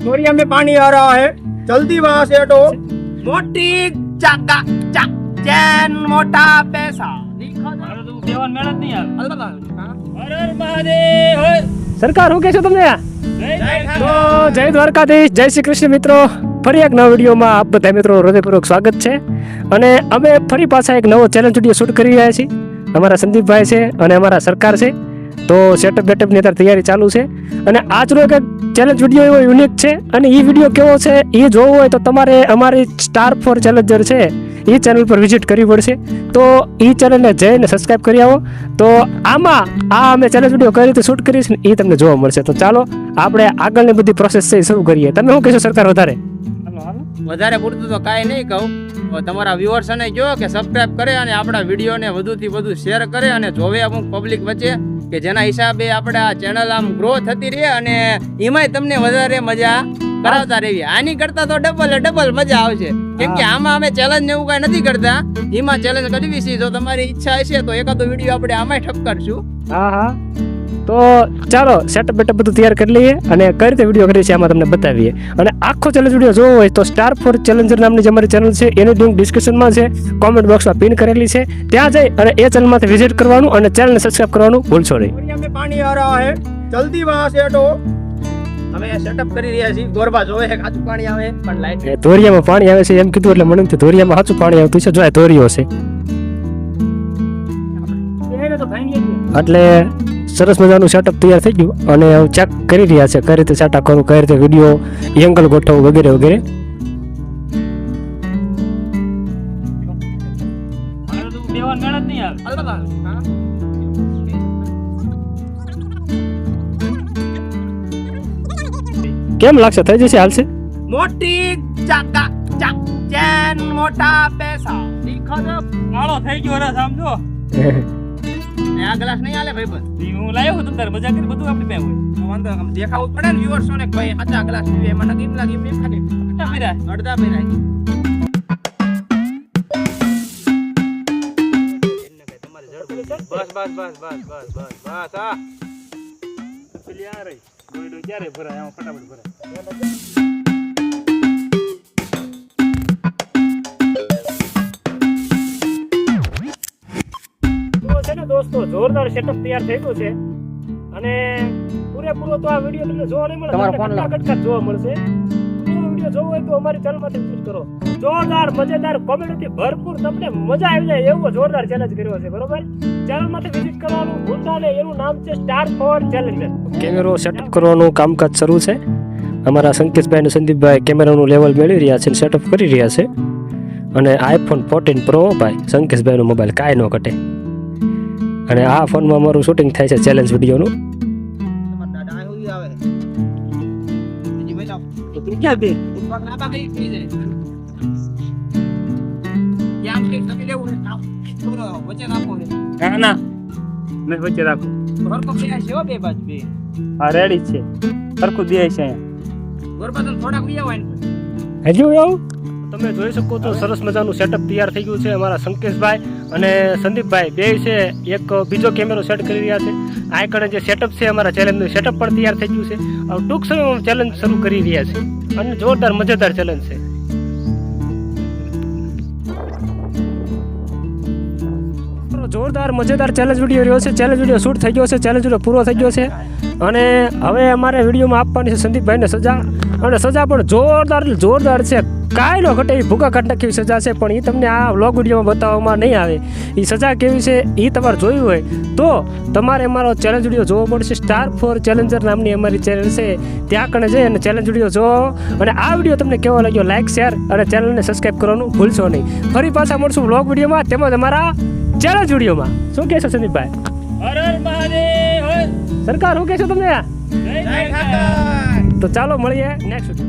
तोरिया में पानी आ रहा है जल्दी वहां से हटो મોટી ચાકા ચાક ચેન મોટા પૈસા મારે તો કહેવાનું મેળ જ નહીં આવે હર હર મહાદેવ સરકાર શું કહેશો તમને જય તો જય દ્વારકાધીશ જય શ્રી કૃષ્ણ મિત્રો ફરી એક નવા વિડીયોમાં આપ બધા મિત્રો હૃદયપૂર્વક સ્વાગત છે અને અમે ફરી પાછા એક નવો ચેલેન્જ વિડીયો શૂટ કરી રહ્યા છીએ અમારા સંદીપભાઈ છે અને અમારા સરકાર છે તો સેટઅપ બેટઅપની અત્યારે તૈયારી ચાલુ છે. અને આજનો એક ચેલેન્જ વીડિયો એવો યુનિક છે અને એ વીડિયો કેવો છે એ જોવો હોય તો તમારે અમારી સ્ટાર ફોર ચેલેન્જર છે એ ચેનલ પર વિઝિટ કરવી પડશે. તો એ ચેનલને જઈને સબસ્ક્રાઇબ કરી આવો. તો આમાં આ અમે ચેલેન્જ વીડિયો કઈ રીતે શૂટ કરીશ ને એ તમને જોવા મળશે. તો ચાલો આપણે આગળની બધી પ્રોસેસ છે એ શરૂ કરીએ. તમે શું કહેશો સરકાર વધારે? વધારે પૂરતું તો કાંઈ નહીં કહું. તમારા વ્યુઅર્સને જો કહો કે સબસ્ક્રાઇબ કરે અને આપણા વિડીયોને વધુથી વધુ શેર કરે અને જોવે અમુક પબ્લિક વચ્ચે. કે જેના હિસાબે આપણે આ ચેનલ આમ ગ્રો થતી રહે અને એમાંય તમને વધારે મજા કરાવતા રહીએ. આની કરતા તો ડબલ ડબલ મજા આવશે. કેમ કે આમાં અમે ચેલેન્જ ને એવું કઈ નથી કરતા. એમાં ચેલેન્જ કરવી છે. જો તમારી ઈચ્છા હશે તો એકાદો વીડિયો આપણે આમાંય ઠપકારશું હા હા. તો ચાલો સેટઅપ બેટઅપ બધું તૈયાર કરી લઈએ અને કઈ રીતે વીડિયો કરીએ છીએ આમાં તમને બતાવીએ. અને આખો ચેલેન્જ વીડિયો જોવો હોય તો સ્ટાર ફોર ચેલેન્જર નામની જે મારી ચેનલ છે એની લિંક ડિસ્ક્રિપ્શનમાં છે. કોમેન્ટ બોક્સમાં પિન કરેલી છે. ત્યાં જઈ અને એ ચેનલમાંથી વિઝિટ કરવાનું અને ચેનલને સબસ્ક્રાઇબ કરવાનું ભૂલશો નહીં. પાણી આ રહા હે. જલ્દી વહાં સે અમે સેટઅપ કરી રહ્યા છીએ. ગોરબા જોવે છે કાચું પાણી આવે પણ લાઈટ ધોરિયામાં પાણી આવે છે એમ કીધું એટલે મને ધોરિયામાં સાચું પાણી આવતું છે? જોય ધોરિયો છે. એટલે સરસ મજાનું સેટઅપ તૈયાર થઈ ગયું અને હવે ચેક કરી રહ્યા છે કઈ રીતે સેટઅપ કરવું કઈ રીતે વીડિયો એંગલ ગોઠવવું વગેરે વગેરે. મારે તો કહેવાનું મેળ જ નહીં આવે કેમ લાગશે? થઈ જશે હાલશે? મોટી ચાકા ચાક ચેન મોટા પૈસા. શીખો તો કાળો થઈ ગયો રસ આમ જો આ ગ્લાસ નહીં આલે ભાઈ ઈ હું લાવ્યો છું તારે મજા કરી બધું આપણી પાસે હોય. વાંધો આમ દેખાવું પડે ને viewers ને ભાઈ આચા ગ્લાસ પીવે મને કેમ લાગે એમ નહીં ખાલી અડધા પીરાય. અડધા પીરાય બસ બસ બસ બસ બસ બસ બસ આ પેલી આ રહી. ગોયડો ક્યારે ભરાય? આમાં ફટાફટ ભરાય. દોસ્તો જોરદાર સેટઅપ તૈયાર થઈ ગયું છે. અને પૂરેપૂરો તો આ વીડિયો તમને જોવા નહીં મળે કટકા કટકા જોવા મળશે. વીડિયો જોવો હોય તો અમારી ચેનલમાંથી વિઝિટ કરો. જોરદાર મજેદાર કોમેડીથી ભરપૂર તમને મજા આવી જાય એવો જોરદાર ચેલેન્જ કર્યો છે બરોબર? ચેનલમાંથી વિઝિટ કરવાનું ભૂલતા નહીં એનું નામ છે સ્ટાર ફોર ચેલેન્જર કેમેરો સેટઅપ કરવાનું કામકાજ શરૂ છે. અમારા સંકેતભાઈ અને સંદીપભાઈ કેમેરાનું લેવલ મેળવી રહ્યા છે અને સેટઅપ કરી રહ્યા છે. અને આઈફોન ફોર્ટીન પ્રો ભાઈ સંકેશભાઈનો મોબાઈલ કાંઈ ન ઘટે. અને આ ફોનમાં અમારું શૂટિંગ થાય છે ચેલેન્જ વિડીયોનું રેડી છે સરખું દે છે. હજુ આવું? તમે જોઈ શકો તો સરસ મજાનું સેટઅપ તૈયાર થઈ ગયું છે અમારા સંકેશભાઈ અને સંદીપભાઈ. બે છે, એક બીજો કેમેરો સેટ કરી રહ્યા છે. આ કણે જે સેટઅપ છે અમારા ચેલેન્જનું સેટઅપ પણ તૈયાર થઈ ગયું છે. ટૂંક સમયમાં ચેલેન્જ શરૂ કરી રહ્યા છે અને જોરદાર, મજેદાર ચેલેન્જ છે. જોરદાર, મજેદાર ચેલેન્જ વીડિયો રહ્યો છે. ચેલેન્જ વીડિયો શૂટ થઈ ગયો છે. ચેલેન્જ વીડિયો પૂરો થઈ ગયો છે. અને હવે અમારે વિડીયોમાં આપવાની છે સંદીપભાઈને સજા. અને સજા પણ જોરદાર જોરદાર છે. કાંઈ નો ઘટે એવી કાઢ નાખી સજા છે. પણ એ તમને આ વ્લોગ વિડીયોમાં બતાવવામાં નહીં આવે. એ સજા કેવી છે એ તમારે જોયું હોય તો તમારે અમારો ચેલેન્જ વીડિયો જોવો પડશે. સ્ટાર ફોર ચેલેન્જર નામની અમારી ચેનલ છે. ત્યાં કણે જઈ અને ચેલેન્જ વીડિયો જોવો અને આ વીડિયો તમને કેવો લાગ્યો લાઇક શેર અને ચેનલને સબસ્ક્રાઈબ કરવાનું ભૂલશો નહીં. ફરી પાછા મળશું વ્લોગ વિડીયોમાં તેમજ અમારા ચેલેન્જ જોડીઓમાં. શું કહેશો સંદીપભાઈ? સરકાર શું કહેશો તમે જય જય ઠાકર ઠાકર તો ચાલો મળીએ નેક્સ્ટ